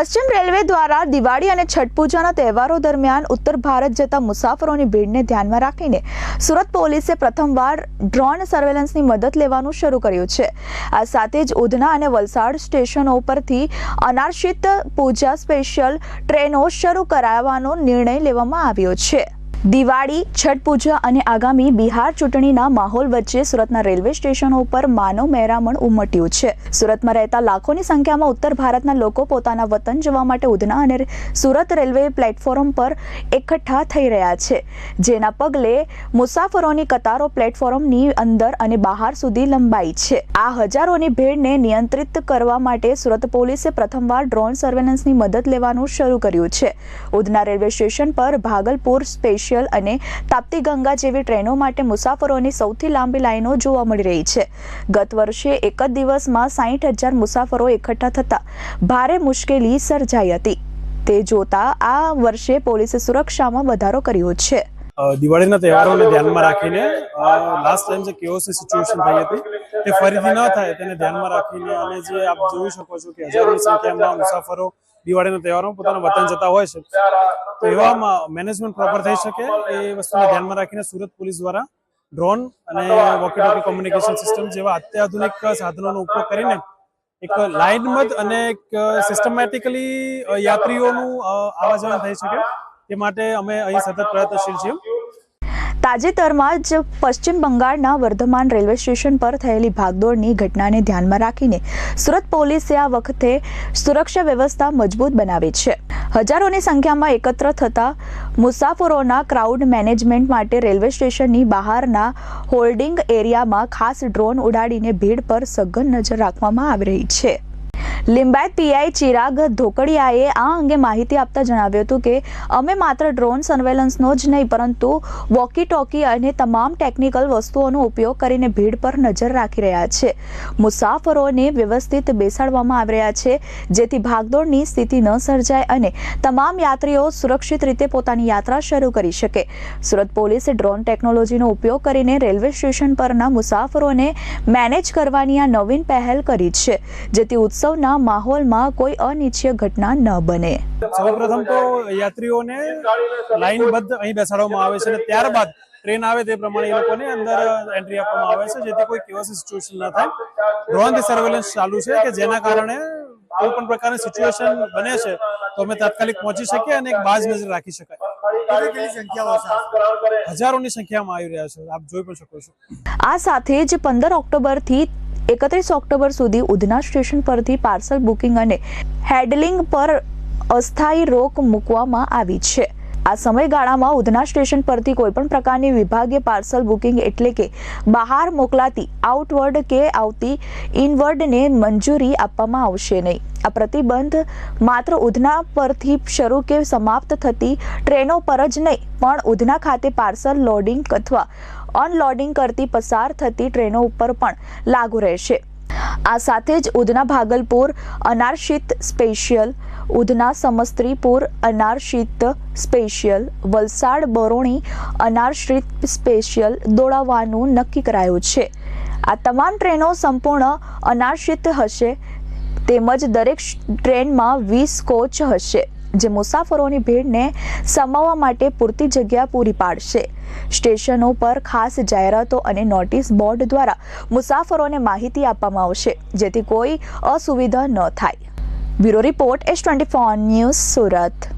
પશ્ચિમ રેલવે દ્વારા દિવાળી અને છઠ પૂજાના તહેવારો દરમિયાન ઉત્તર ભારત જતા મુસાફરોની ભીડને ધ્યાનમાં રાખીને સુરત પોલીસે પ્રથમવાર ડ્રોન સર્વેલન્સની મદદ લેવાનું શરૂ કર્યું છે. આ સાથે જ ઉધના અને વલસાડ સ્ટેશનો પરથી અનાર્શિત પૂજા સ્પેશિયલ ટ્રેનો શરૂ કરાવવાનો નિર્ણય લેવામાં આવ્યો છે. દિવાળી, છઠ પૂજા અને આગામી બિહાર ચૂંટણીના માહોલ વચ્ચે સુરતના રેલવે સ્ટેશનો ઉપર માનવ મહેરામણ ઉમટ્યું છે. સુરતમાં રહેતા લાખોની સંખ્યામાં ઉત્તર ભારતના લોકો પોતાના વતન જવા માટે ઉધના અને સુરત રેલવે પ્લેટફોર્મ પર એકઠા થઈ રહ્યા છે. જેના પગલે મુસાફરોની કતારો પ્લેટફોર્મની અંદર અને બહાર સુધી લંબાઈ છે. આ હજારોની ભીડને નિયંત્રિત કરવા માટે સુરત પોલીસે પ્રથમવાર ડ્રોન સર્વેલન્સની મદદ લેવાનું શરૂ કર્યું છે. ઉધના રેલવે સ્ટેશન પર ભાગલપુર સ્પેશિયલ અને તાપ્તી ગંગા જેવી ટ્રેનો માટે મુસાફરોની સૌથી લાંબી લાઈનો જોવા મળી રહી છે. ગત વર્ષે એક જ દિવસમાં સાહીઠ હજાર મુસાફરો એકઠા થતા ભારે મુશ્કેલી સર્જાઈ હતી. તે જોતા આ વર્ષે પોલીસે સુરક્ષામાં વધારો કર્યો છે. દિવાળીના તહેવારોને ધ્યાનમાં રાખીને લાસ્ટ ટાઈમ જે કેઓસની સિચ્યુએશન થઈ હતી, તે ફરીથી ન થાય તેને ધ્યાનમાં રાખીને અને જે આપ જોઈ શકો છો કે હજારોની સંખ્યામાં મુસાફરો દિવાળીના તહેવારોમાં પોતાના વતન જતા હોય છે. તો એવામાં મેનેજમેન્ટ પ્રોપર થઈ શકે એ વસ્તુને ધ્યાનમાં રાખીને સુરત પોલીસ દ્વારા ડ્રોન અને વોકી ટોકી કોમ્યુનિકેશન સિસ્ટમ જેવા અત્યાધુનિક સાધનોનો ઉપયોગ કરીને એક લાઇનબદ્ધ અને એક સિસ્ટમેટિકલી યાત્રીઓનું આવા જવાનું થઈ શકે. તે માટે અમે અહીં સતત પ્રયત્નશીલ છીએ. તાજેતરમાં જ પશ્ચિમ બંગાળના વર્ધમાન રેલવે સ્ટેશન પર થયેલી ભાગદોડની ઘટનાને ધ્યાનમાં રાખીને સુરત પોલીસે આ વખતે સુરક્ષા વ્યવસ્થા મજબૂત બનાવી છે. હજારોની સંખ્યામાં એકત્ર થતા મુસાફરોના ક્રાઉડ મેનેજમેન્ટ માટે રેલવે સ્ટેશનની બહારના હોલ્ડિંગ એરિયામાં ખાસ ડ્રોન ઉડાડીને ભીડ પર સઘન નજર રાખવામાં આવી રહી છે. લિંબાયત પીઆઈ ચિરાગ ધોકડિયાએ આ અંગે માહિતી આપતા જણાવ્યું હતું કે, અમે માત્ર ડ્રોન સર્વેલન્સનો જ નહીં, પરંતુ વોકી ટોકી અને તમામ ટેકનિકલ વસ્તુઓનો ઉપયોગ કરીને ભીડ પર નજર રાખી રહ્યા છે. મુસાફરોને વ્યવસ્થિત બેસાડવામાં આવી રહ્યા છે, જેથી ભાગદોડની સ્થિતિ ન સર્જાય અને તમામ યાત્રીઓ સુરક્ષિત રીતે પોતાની યાત્રા શરૂ કરી શકે. સુરત પોલીસે ડ્રોન ટેકનોલોજીનો ઉપયોગ કરીને રેલવે સ્ટેશન પરના મુસાફરોને મેનેજ કરવાની આ નવીન પહેલ કરી છે, જેથી ઉત્સવના માહોલમાં કોઈ અનિચ્છીય ઘટના ન બને. સૌપ્રથમ તો યાત્રીઓને લાઇનબદ્ધ અહીં બેસાડવામાં આવે છે અને ત્યારબાદ ટ્રેન આવે તે પ્રમાણે એ લોકોને અંદર એન્ટ્રી આપવામાં આવે છે જેથી કોઈ કેવાસી સિચ્યુએશન ન થાય. ડ્રોનથી સર્વેલન્સ ચાલુ છે કે જેના કારણે કોઈ પણ પ્રકારની સિચ્યુએશન બને છે તો અમે તાત્કાલિક પહોંચી શકીએ અને એક બાજ નજર રાખી શકાય. હજારોની સંખ્યામાં આવી રહ્યા છે આપ જોઈ પણ શકો છો. આ સાથે જ પંદર ઓક્ટોબરથી એકત્રીસ ઓક્ટોબર સુધી ઉધના સ્ટેશન પરથી પાર્સલ બુકિંગ અને હેડલિંગ પર અસ્થાયી રોક મૂકવામાં આવી છે. આ સમયગાળામાં ઉધના સ્ટેશન પરથી કોઈપણ પ્રકારની વિભાગીય પાર્સલ બુકિંગ એટલે કે બહાર મોકલાતી આઉટવર્ડ કે આવતી ઇનવર્ડને મંજૂરી આપવામાં આવશે નહીં. આ પ્રતિબંધ માત્ર ઉધના પરથી શરૂ કે સમાપ્ત થતી ટ્રેનો પર જ નહીં, પણ ઉધના ખાતે પાર્સલ લોડિંગ અથવા અનલોડિંગ કરતી પસાર થતી ટ્રેનો ઉપર પણ લાગુ રહેશે. આ સાથે જ ઉધના ભાગલપુર, અનારશિત સ્પેશિયલ, ઉધના સમસ્ત્રીપુર, અનારશિત સ્પેશિયલ, વલસાડ, બરોણી, અનારશિત સ્પેશિયલ દોડાવવાનું નક્કી કરાયું છે. આ તમામ ટ્રેનો સંપૂર્ણ અનારશિત હશે, તેમજ દરેક ટ્રેનમાં વીસ કોચ હશે. જે મુસાફરોની ભીડને સમાવવા માટે પૂરતી જગ્યા પૂરી પાડશે. સ્ટેશનો પર ખાસ જાહેરાતો અને નોટિસ બોર્ડ દ્વારા મુસાફરોને માહિતી આપવામાં આવશે, જેથી કોઈ અસુવિધા ન થાય. Bureau report S twenty news Surat.